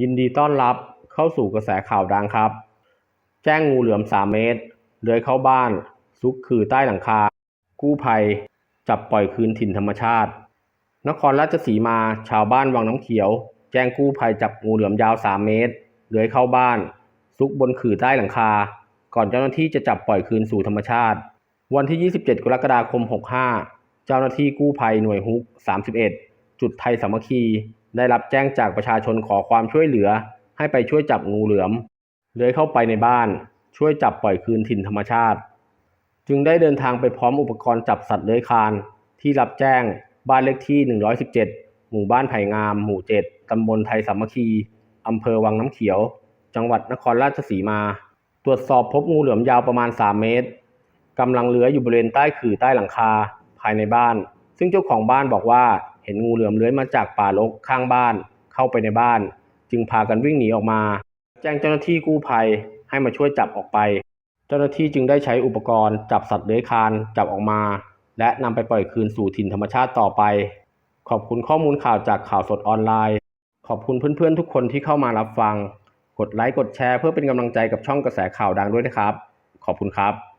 ยินดีต้อนรับเข้าสู่กระแสข่าวดังครับ แจ้งงูเหลือม 3 เมตรเลื้อยเข้าบ้าน ซุกคือใต้หลังคา กู้ภัย จับปล่อยคืนถิ่นธรรมชาติ นครราชสีมาชาวบ้านวังน้ำเขียว แจ้งกู้ภัยจับงูเหลือมยาว 3 เมตรเลื้อยเข้าบ้าน ซุกบนขื่อใต้หลังคา ก่อนเจ้าหน้าที่จะจับปล่อยคืนสู่ธรรมชาติ วันที่ 27 กรกฎาคม 65 เจ้าหน้าที่กู้ภัยหน่วยฮุก 31 จุดไทยสามัคคี ได้รับแจ้งจากประชาชนขอความช่วยเหลือ ให้ไปช่วยจับงูเหลือมเลื้อยเข้าไปในบ้าน ช่วยจับปล่อยคืนถิ่นธรรมชาติ จึงได้เดินทางไปพร้อมอุปกรณ์จับสัตว์เลื้อยคลาน ที่รับแจ้งบ้านเลขที่ 117 หมู่บ้านไผ่งาม หมู่ 7 ตำบลไทยสามัคคี อำเภอวังน้ำเขียว จังหวัดนครราชสีมา ตรวจสอบพบงูเหลือมยาวประมาณ 3 เมตรกำลังเลื้อยอยู่บริเวณใต้ขื่อใต้หลังคาภายในบ้าน ซึ่งเจ้าของบ้านบอกว่า เห็นงูเหลือมเลื้อยมาจากป่ารกข้างบ้าน เข้าไปในบ้าน จึงพากันวิ่งหนีออกมา แจ้งเจ้าหน้าที่กู้ภัยให้มาช่วยจับออกไป เจ้าหน้าที่จึงได้ใช้อุปกรณ์จับสัตว์เลื้อยคลานจับออกมา และนำไปปล่อยคืนสู่ถิ่นธรรมชาติต่อไป ขอบคุณข้อมูลข่าวจากข่าวสดออนไลน์ ขอบคุณเพื่อนๆทุกคนที่เข้ามารับฟัง กดไลค์กดแชร์เพื่อเป็นกำลังใจกับช่องกระแสข่าวดังด้วยนะครับ ขอบคุณครับ